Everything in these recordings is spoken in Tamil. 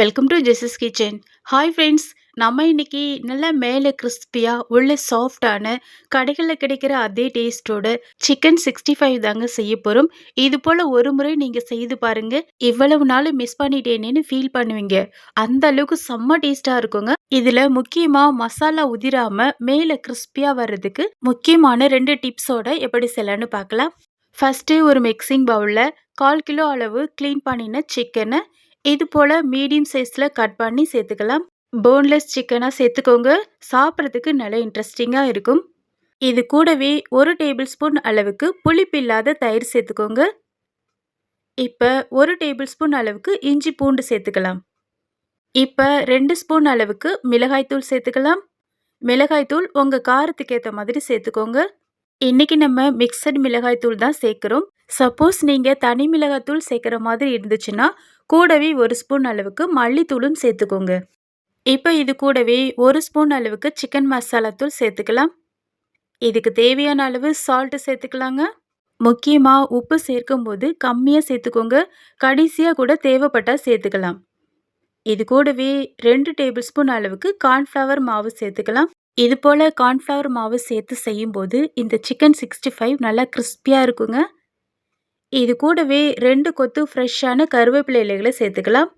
Welcome to Jesus kitchen hi friends நம்ம இன்னைக்கு நல்லா மேலே கிறிஸ்பியாக உள்ள சாஃப்டான கடைகளில் கிடைக்கிற அதே டேஸ்ட்டோட சிக்கன் சிக்ஸ்டி ஃபைவ் தாங்க செய்ய போகிறோம் இது போல் ஒரு முறை நீங்கள் செய்து பாருங்கள் இவ்வளவு நாள் மிஸ் பண்ணிட்டேனேன்னு ஃபீல் பண்ணுவீங்க. அந்த அளவுக்கு செம்ம டேஸ்ட்டாக இருக்குங்க. இதில் முக்கியமாக மசாலா உதிராமல் மேலே கிறிஸ்பியாக வர்றதுக்கு முக்கியமான ரெண்டு டிப்ஸோட எப்படி செய்யலான்னு பார்க்கலாம். ஃபஸ்ட்டு ஒரு மிக்சிங் பவுலில் கால் கிலோ அளவு க்ளீன் பண்ணின சிக்கனை இது போல் மீடியம் சைஸில் கட் பண்ணி சேர்த்துக்கலாம். போன்லெஸ் சிக்கனாக சேர்த்துக்கோங்க. சாப்பிட்றதுக்கு நல்ல இன்ட்ரெஸ்டிங்காக இருக்கும். இது கூடவே ஒரு டேபிள் ஸ்பூன் அளவுக்கு புளிப்பில்லாத தயிர் சேர்த்துக்கோங்க. இப்போ ஒரு டேபிள் ஸ்பூன் அளவுக்கு இஞ்சி பூண்டு சேர்த்துக்கலாம். இப்போ ரெண்டு ஸ்பூன் அளவுக்கு மிளகாய்த்தூள் சேர்த்துக்கலாம். மிளகாய்த்தூள் உங்கள் காரத்துக்கு ஏற்ற மாதிரி சேர்த்துக்கோங்க. இன்றைக்கி நம்ம மிக்சட் மிளகாய்த்தூள் தான் சேர்க்குறோம். சப்போஸ் நீங்கள் தனி மிளகாத்தூள் சேர்க்குற மாதிரி இருந்துச்சுன்னா கூடவே ஒரு ஸ்பூன் அளவுக்கு மல்லித்தூளும் சேர்த்துக்கோங்க. இப்போ இது கூடவே ஒரு ஸ்பூன் அளவுக்கு சிக்கன் மசாலா தூள் சேர்த்துக்கலாம். இதுக்கு தேவையான அளவு சால்ட்டு சேர்த்துக்கலாங்க. முக்கியமாக உப்பு சேர்க்கும்போது கம்மியாக சேர்த்துக்கோங்க. கடைசியாக கூட தேவைப்பட்டால் சேர்த்துக்கலாம். இது கூடவே ரெண்டு டேபிள் ஸ்பூன் அளவுக்கு கார்ன்ஃப்ளவர் மாவு சேர்த்துக்கலாம். இது போல் கார்ன்ஃப்ளவர் மாவு சேர்த்து செய்யும்போது இந்த சிக்கன் சிக்ஸ்டி ஃபைவ் நல்லா கிறிஸ்பியாக இருக்குங்க. இது கூடவே ரெண்டு கொத்து ஃப்ரெஷ்ஷான கருவேப்பிலை இலைகளை சேர்த்துக்கலாம்.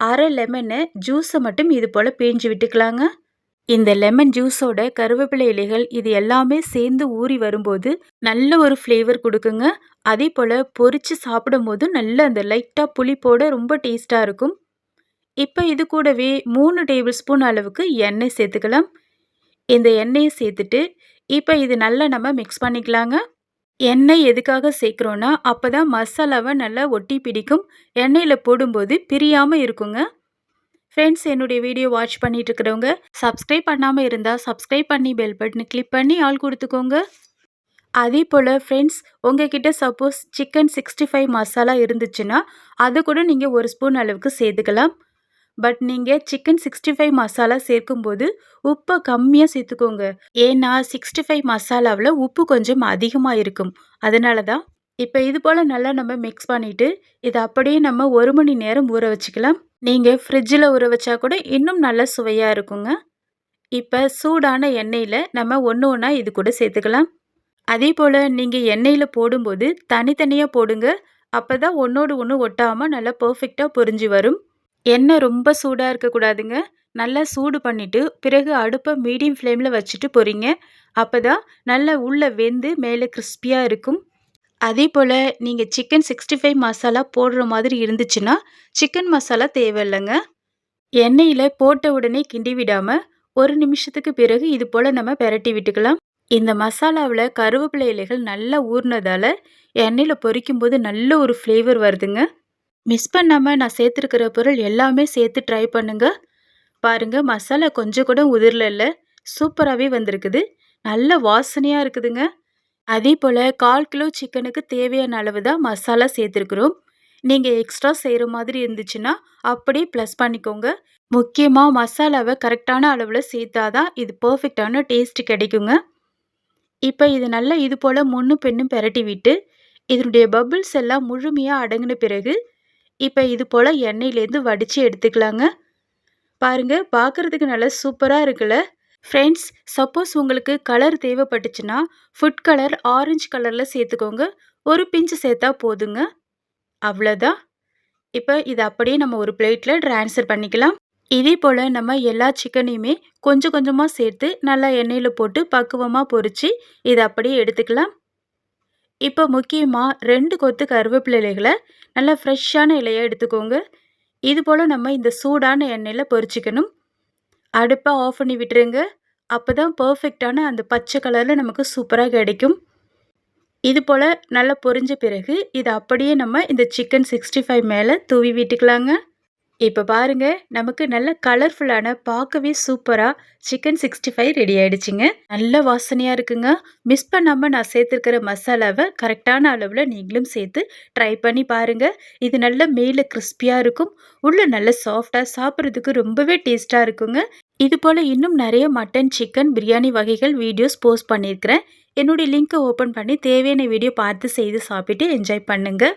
அரை லெமனை ஜூஸை மட்டும் இது போல் பேஞ்சு விட்டுக்கலாங்க. இந்த லெமன் ஜூஸோட கருவேப்பிலை இலைகள் இது எல்லாமே சேர்ந்து ஊறி வரும்போது நல்ல ஒரு ஃப்ளேவர் கொடுக்குங்க. அதே போல் பொறிச்சு சாப்பிடும்போது நல்ல அந்த லைட்டாக புளிப்போட ரொம்ப டேஸ்ட்டாக இருக்கும். இப்போ இது கூடவே மூணு டேபிள் ஸ்பூன் அளவுக்கு எண்ணெய் சேர்த்துக்கலாம். இந்த எண்ணெயை சேர்த்துட்டு இப்போ இது நல்லா நம்ம மிக்ஸ் பண்ணிக்கலாங்க. எண்ணெய் எதுக்காக சேர்க்குறோன்னா அப்போ தான் மசாலாவை நல்லா ஒட்டி பிடிக்கும். எண்ணெயில் போடும்போது பிரியாமல் இருக்குங்க. ஃப்ரெண்ட்ஸ் என்னுடைய வீடியோ வாட்ச் பண்ணிட்டு இருக்கிறவங்க சப்ஸ்கிரைப் பண்ணாமல் இருந்தால் சப்ஸ்கிரைப் பண்ணி பெல் பட்டனை கிளிக் பண்ணி ஆள் கொடுத்துக்கோங்க. அதே போல் ஃப்ரெண்ட்ஸ் உங்ககிட்ட suppose chicken sixty five masala இருந்துச்சுன்னா அதை கூட நீங்கள் ஒரு ஸ்பூன் அளவுக்கு சேர்த்துக்கலாம். பட் நீங்கள் சிக்கன் சிக்ஸ்டி ஃபைவ் மசாலா சேர்க்கும்போது உப்பை கம்மியாக சேர்த்துக்கோங்க. ஏன்னா சிக்ஸ்டி ஃபைவ் மசாலாவில் உப்பு கொஞ்சம் அதிகமாக இருக்கும். அதனால தான் இப்போ இது போல் நல்லா நம்ம மிக்ஸ் பண்ணிவிட்டு இதை அப்படியே நம்ம ஒரு மணி நேரம் ஊற வச்சுக்கலாம். நீங்கள் ஃப்ரிட்ஜில் ஊற வச்சா கூட இன்னும் நல்லா சுவையாக இருக்குங்க. இப்போ சூடான எண்ணெயில் நம்ம ஒன்று ஒன்றா இது கூட சேர்த்துக்கலாம். அதே போல் நீங்கள் எண்ணெயில் போடும்போது தனித்தனியாக போடுங்க. அப்போ தான் ஒன்றோடு ஒன்று ஒட்டாமல் நல்லா பர்ஃபெக்டாக பொரிஞ்சு வரும். எண்ணெய் ரொம்ப சூடாக இருக்கக்கூடாதுங்க. நல்லா சூடு பண்ணிவிட்டு பிறகு அடுப்பை மீடியம் ஃப்ளேமில் வச்சுட்டு பொறிங்க அப்போ தான் நல்லா உள்ளே வெந்து மேலே கிறிஸ்பியாக இருக்கும். அதே போல் நீங்கள் சிக்கன் சிக்ஸ்டி ஃபைவ் மசாலா போடுற மாதிரி இருந்துச்சுன்னா சிக்கன் மசாலா தேவையில்லைங்க. எண்ணெயில் போட்ட உடனே கிண்டி விடாமல் ஒரு நிமிஷத்துக்கு பிறகு இது போல் நம்ம பெரட்டி விட்டுக்கலாம். இந்த மசாலாவில் கருவேப்பிலை இலைகள் நல்லா ஊறினதால் எண்ணெயில் பொரிக்கும்போது நல்ல ஒரு ஃப்ளேவர் வருதுங்க. மிஸ் பண்ணாமல் நான் சேர்த்துருக்கிற பொருள் எல்லாமே சேர்த்து ட்ரை பண்ணுங்கள் பாருங்கள் மசாலா கொஞ்சம் கூட உதிரல இல்லை. சூப்பராகவே வந்திருக்குது. நல்ல வாசனையாக இருக்குதுங்க. அதே போல் கால் கிலோ சிக்கனுக்கு தேவையான அளவு தான் மசாலா சேர்த்துருக்குறோம். நீங்கள் எக்ஸ்ட்ரா செய்கிற மாதிரி இருந்துச்சுன்னா அப்படியே ப்ளஸ் பண்ணிக்கோங்க. முக்கியமாக மசாலாவை கரெக்டான அளவில் சேர்த்தா தான் இது பர்ஃபெக்டான டேஸ்ட் கிடைக்குங்க. இப்போ இது நல்லா இது போல் முன்னும் பெண்ணும் பெரட்டி விட்டு இதனுடைய பபுள்ஸ் எல்லாம் முழுமையாக அடங்கின பிறகு இப்போ இது போல் எண்ணெயிலேருந்து வடித்து எடுத்துக்கலாங்க. பாருங்கள் பார்க்குறதுக்கு நல்லா சூப்பராக இருக்குல்ல. ஃப்ரெண்ட்ஸ் சப்போஸ் உங்களுக்கு கலர் தேவைப்பட்டுச்சுன்னா ஃபுட் கலர் ஆரஞ்சு கலரில் சேர்த்துக்கோங்க. ஒரு பிஞ்சு சேர்த்தா போதுங்க. அவ்வளோதான் இப்போ இதை அப்படியே நம்ம ஒரு பிளேட்டில் ட்ரான்ஸ்ஃபர் பண்ணிக்கலாம். இதே போல் நம்ம எல்லா சிக்கனையுமே கொஞ்சம் கொஞ்சமாக சேர்த்து நல்லா எண்ணெயில் போட்டு பக்குவமாக பொரித்து இதை அப்படியே எடுத்துக்கலாம். இப்போ முக்கியமாக ரெண்டு கொத்து கருவேப்பிலை இலைகளை நல்லா ஃப்ரெஷ்ஷான இலையை எடுத்துக்கோங்க. இது போல் நம்ம இந்த சூடான எண்ணெயில் பொரிச்சிக்கணும். அடுப்பை ஆஃப் பண்ணி விட்டுருங்க. அப்போ தான் பர்ஃபெக்டான அந்த பச்சை கலரில் நமக்கு சூப்பராக கிடைக்கும். இது போல் நல்லா பொரிஞ்ச பிறகு இதை அப்படியே நம்ம இந்த சிக்கன் சிக்ஸ்டி ஃபைவ் மேலே தூவி விட்டுக்கலாங்க. இப்போ பாருங்கள் நமக்கு நல்ல கலர்ஃபுல்லான பார்க்கவே சூப்பராக சிக்கன் சிக்ஸ்டி ஃபைவ் ரெடி ஆகிடுச்சிங்க நல்ல வாசனையாக இருக்குங்க. மிஸ் பண்ணாமல் நான் சேர்த்துருக்கிற மசாலாவை கரெக்டான அளவில் நீங்களும் சேர்த்து ட்ரை பண்ணி பாருங்கள் இது நல்ல மேலே கிறிஸ்பியாக இருக்கும். உள்ளே நல்ல சாஃப்டாக சாப்பிட்றதுக்கு ரொம்பவே டேஸ்ட்டாக இருக்குங்க. இது போல் இன்னும் நிறைய மட்டன் சிக்கன் பிரியாணி வகைகள் வீடியோஸ் போஸ்ட் பண்ணியிருக்கிறேன். என்னுடைய லிங்க்கை ஓப்பன் பண்ணி தேவையான வீடியோ பார்த்து செய்து சாப்பிட்டு என்ஜாய் பண்ணுங்கள்